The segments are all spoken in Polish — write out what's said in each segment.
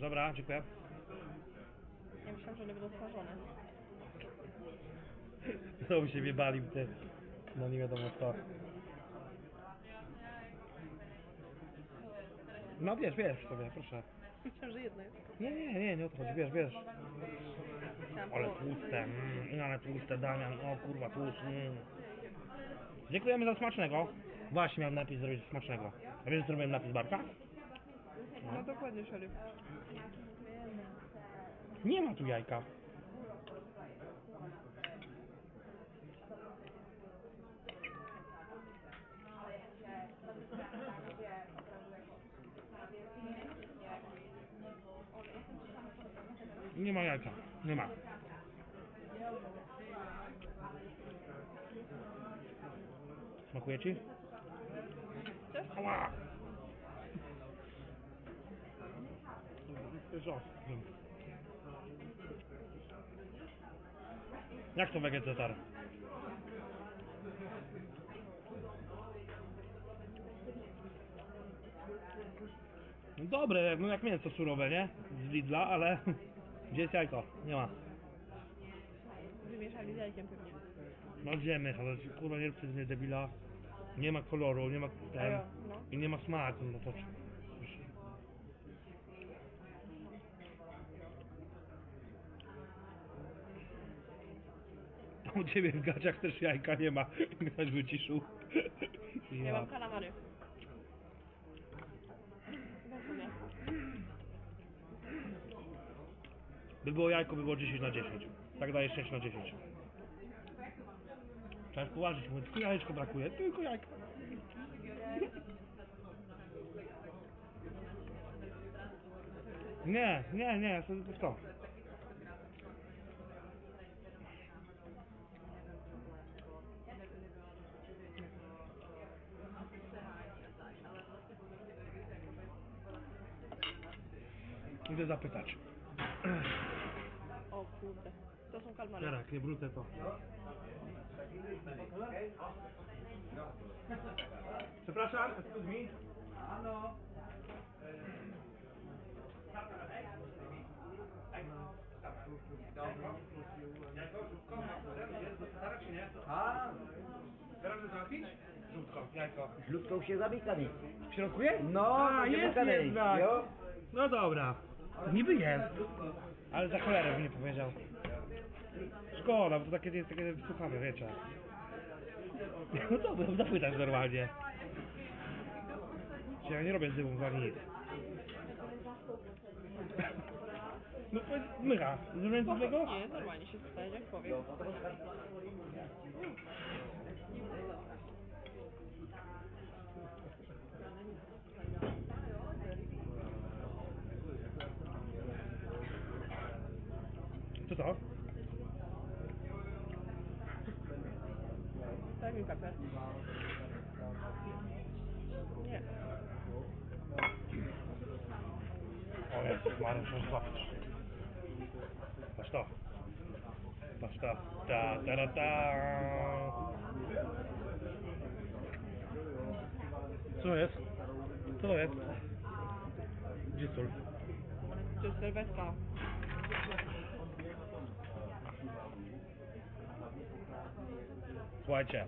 Dobra, dziękuję. Ja myślałam, że one będą smażone. Znowu się wiebali te, no nie wiadomo co. No bierz, bierz sobie, proszę. Myślałam, że jedno jest. Nie, nie, nie, nie bierz, bierz. Chciałam Ale tłuste, mm, ale tłuste, Damian, o kurwa, tłust, mm. Dziękujemy za smacznego. Właśnie miałem napis zrobić smacznego. A wiesz, zrobiłem napis Barka? No dokładnie, szeryf. Nie ma tu jajka. Nie ma jajka. Nie ma. Smakuje ci? Ała! Żostry. Jak to wegetatar? No Dobre, no jak mięso surowe, nie? Z Lidla, ale gdzie jest jajko? Nie ma. Wymieszali z jajkiem pewnie. No gdzie my, ale kurwa nie mnie debila. Nie ma koloru, nie ma ten, no. i nie ma smaku, no to już. U ciebie w gaciach też jajka nie ma, ktoś wyciszył. Ja mam kalamary. By było jajko, by było 10 na 10. Tak daje 6 na 10. Trzeba położyć, mówię, tylko jajeczko brakuje, tylko jajko. Nie, nie, nie, ja sobie tylko Idę zapytać. O kurde. To są kalmary. Teraz, nie brutę to. Przepraszam, excuse me. Ano. A, Teraz załatwić? Żółtko, jajko. z ludzką się zamykali. W środku jest? No, A, jest. Jo. No dobra. Niby jest. Ale za cholerę bym nie powiedział. Szkoda, bo to takie jest takie wysłuchane, wiecie. No dobra, zapytać normalnie. Ja nie robię dymów ani nic. No to jest mycha. Zrobiłem coś złego? Nie, normalnie się staje, jak powiem. Co to? Daj mi. Nie. O Jezus, Mariusz, złapiesz. Patrz to. Patrz to. Ta, ta, ta, ta. Co jest? Co to jest? Gdzie sól? To jest serwetka. Słuchajcie,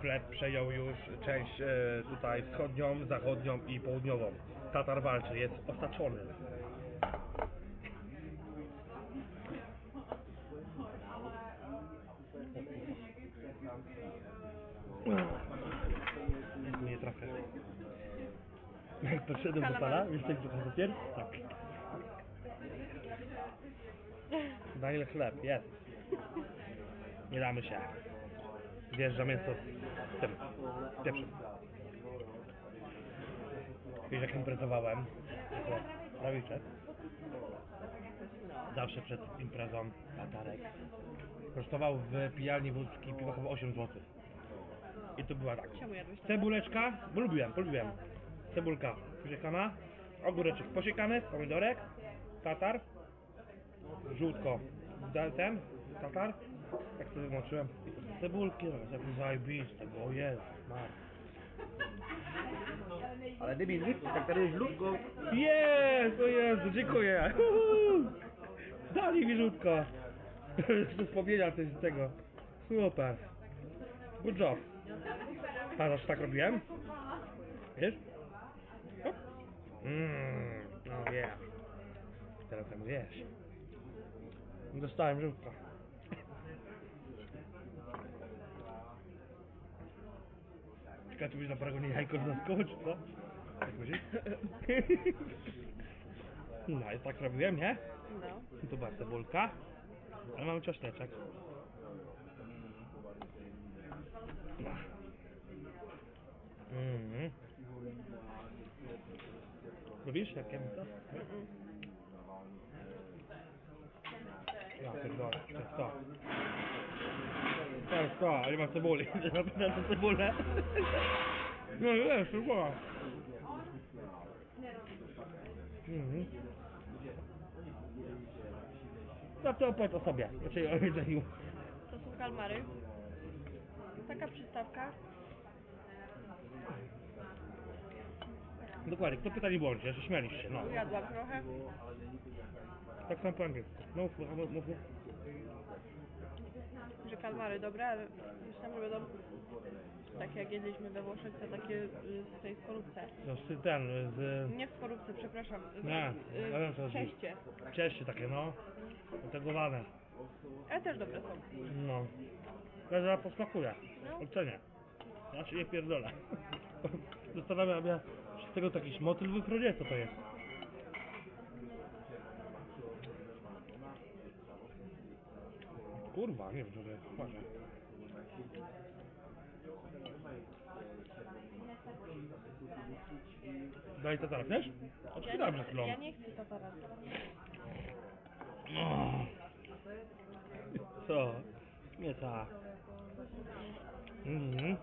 chleb przejął już część e, tutaj wschodnią, zachodnią i południową. Tatar walczy, jest osaczony. Nie trafię. Jak podszedłem do pana, jesteś do papier? Tak. Na ile chleb? Jest. Nie damy się. Wjeżdża mięso z tym, pieprzem. Wiesz jak imprezowałem? Jako prawiczek. Zawsze przed imprezą tatarek. Kosztował w pijalni wódki piwochowo 8 zł. I to była tak. Cebuleczka, bo lubiłem, polubiłem. Cebulka posiekana, ogóreczek posiekany, pomidorek, tatar, żółtko, ten, tatar, tak sobie wymoczyłem. Cebulki, no, jak zajebiste, bo jest, mar. Ale debil, nic, tak teraz lub go. Jest, o Jezu, dziękuję. Uhu. Dali mi rzutko. Wspomnienia coś z tego. Super. Good job. A zawsze tak robiłem? Wiesz? Mmm, no yeah. Teraz tam wiesz. Dostałem rzutko. Ciekawe, czy byś na paragonie jajko co? Jak myślisz? No i tak robiłem, nie? No. Tu była cebulka, ale mamy czosneczek. Mhm. Lubisz jakie to? Ja pierdolę, to jest to. Jest to, ale nie ma cebuli. Zapytam o cebulę. No wiesz, to była. Mhm. No to opowiedz o sobie, znaczy o jedzeniu. To są kalmary. Taka przystawka. Dokładnie, kto pyta nie bądź, że śmialiście się, no. Jadłam trochę. Tak samo po angielsku. No, mów, mów, mów. Kalmary dobre, ale myślałam, że będą takie jak jedliśmy we Włoszech, to takie y, z tej skorupce. No, z ten, z... Nie w skorupce, przepraszam. W, Nie, y, wiem, co chodzi. czeście. Cieście takie, no. Otegowane. Ale też dobre są. No. Ja zaraz posmakuję. No. Ocenię. Ja się nie pierdolę. Zastanawiam się, z tego jakiś motyl wypródzie, co to jest. Kurwa, nie wiem, co to jest. Patrzę. Daj to teraz, wiesz? Odczytałem przed chwilą. ja nie chcę tatara. O. Co? Nie tak. Mhm.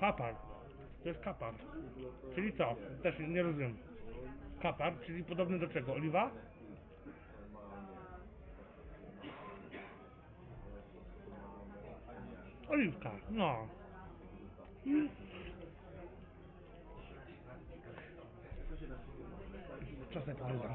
Kapar. To jest kapar. Czyli co? Też nie rozumiem. Kapar, czyli podobny do czego? Oliwa? Oliwka, no. Czasem pamiętam. O.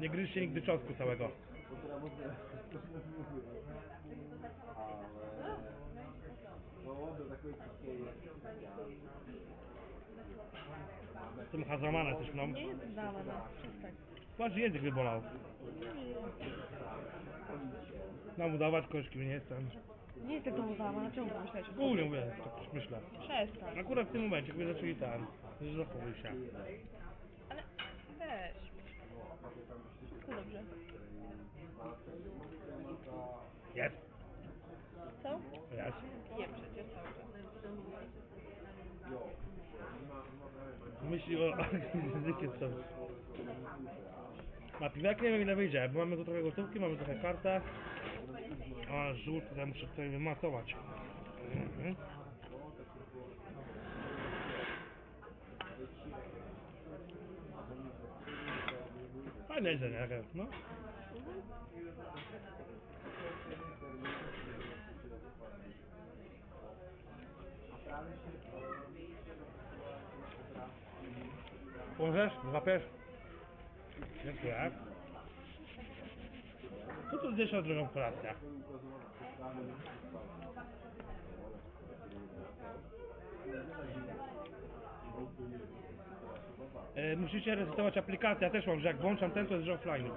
Nie gryźcie nigdy czosnku całego. Tym hazamana też no. Nie jest dana, no. Przestań. Patrz, język wybolał. Mam udawać koszki, nie jestem. Nie jest tego dana, na czemu Ogólnie sobie? mówię, tak myślę. Przestań. Akurat w tym momencie, kiedy zaczęli ten, że zachowuj się. Ale weź. Wszystko dobrze. Jest, Co? jest. Jem przecież cały czas. Myśli o językiem co. Na piwek nie wiem ile wyjdzie, bo mamy tu trochę gotówki, mamy trochę kartę. A żółt to ja muszę tutaj wymasować. Mhm. Fajne jedzenie, jak- no. Pomożesz? Złapiesz? Dziękuję. Co tu zjesz na drugą kolację? E, musicie resetować aplikację, ja też mam, że jak włączam ten, to jest że offline.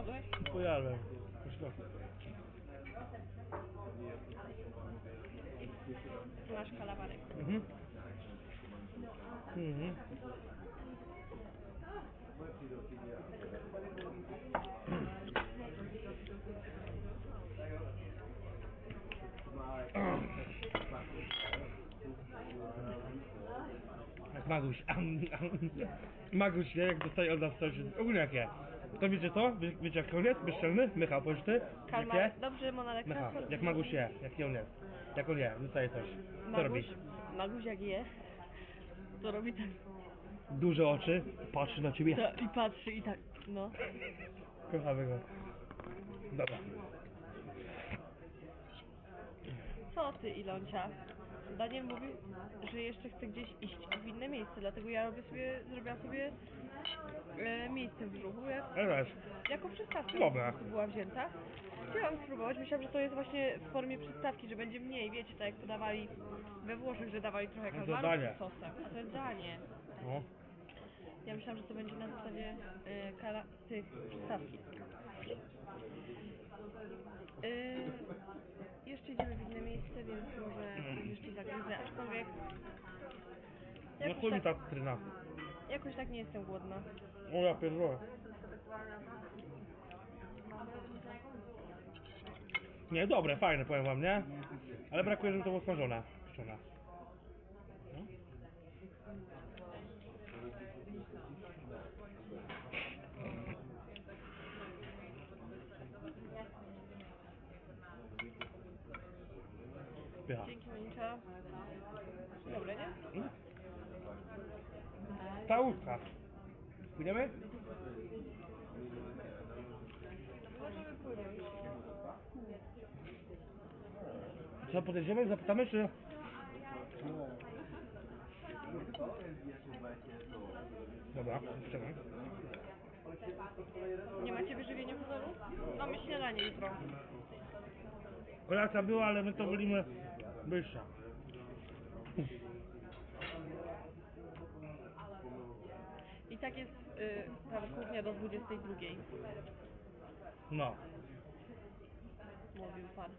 Odłeś? Pojadłem. Masz kalawary. Mhm. Mhm. Maguś. Maguś, nie? Jak dostaje od nas coś. Ogólnie jakie? To wiecie co? Wie, wiecie jaki on jest? Bezczelny? Michał, powiedz ty? Kalmar, dobrze, Monalek, teraz jak Maguś je? Jaki on jest? Jak on je? Dostaje coś. Co robi? Maguś, Maguś jak je, to robi tak, Duże oczy, patrzy na ciebie. to, i patrzy i tak, no. Kochamy go. Dobra. Co ty, Iloncia? Daniel mówi, że jeszcze chce gdzieś iść w inne miejsce, dlatego ja robię sobie, zrobiłam sobie e, miejsce w brzuchu, jak, Teraz. jako przystawka Dobra. po prostu była wzięta. Chciałam spróbować, myślałam, że to jest właśnie w formie przystawki, że będzie mniej, wiecie, tak jak podawali we Włoszech, że dawali trochę No to kalmarów danie. z sosem, a to jest danie. No. Ja myślałam, że to będzie na zasadzie y, kara, tych przystawki. Y, jeszcze idziemy w inne miejsce, więc może jeszcze zagryzę, aczkolwiek No chuj mi tak, ta cytryna. jakoś tak nie jestem głodna. O ja pierdolę. Nie, dobre, fajne, powiem wam, nie? Ale brakuje, żeby to było smażone. Pieczone. No. Pycha. Dzięki Monika. Dobre, nie? Mm. Ta łódka. Płynąć. Co, podejdziemy? Zapytamy, czy... Dobra, czekaj. Nie macie wyżywienia pozoru? Mamy śniadanie jutro. Kolacja była, ale my to byliśmy wyższa. I tak jest y, tam kuchnia do 22. No. Mówił pan.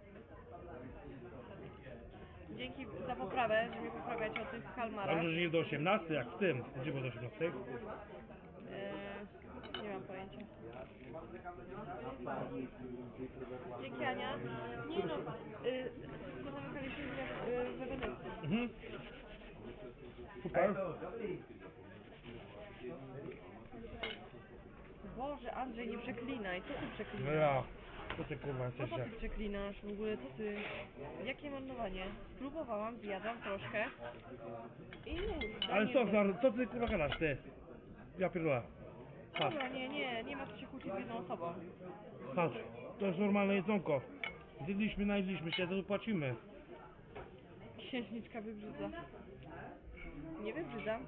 Dzięki za poprawę, że mnie poprawiacie o tych kalmarach. Dobrze, że nie do 18, jak w tym. Gdzie było do 18? Eee, nie mam pojęcia. Dzięki Ania. Nie no, y, pozamykaliśmy się y, we Wenecji. Mhm. Super. Boże, Andrzej, nie przeklinaj. Co ty No przeklinasz? ja. Co ty kurwa Co ty przeklinasz w ogóle? Co ty? Jakie marnowanie? Spróbowałam, zjadłam troszkę. I już. Ale co, za- co ty kurwa gadasz, ty? Ja pierdolę. Patrz, Dobra, nie, nie, nie ma co się kłócić z jedną osobą. patrz. To jest normalne jedzonko. Zjedliśmy, najedliśmy się, to płacimy. Księżniczka wybrzydza. Nie wybrzydzam.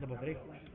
Dobra, Dobra.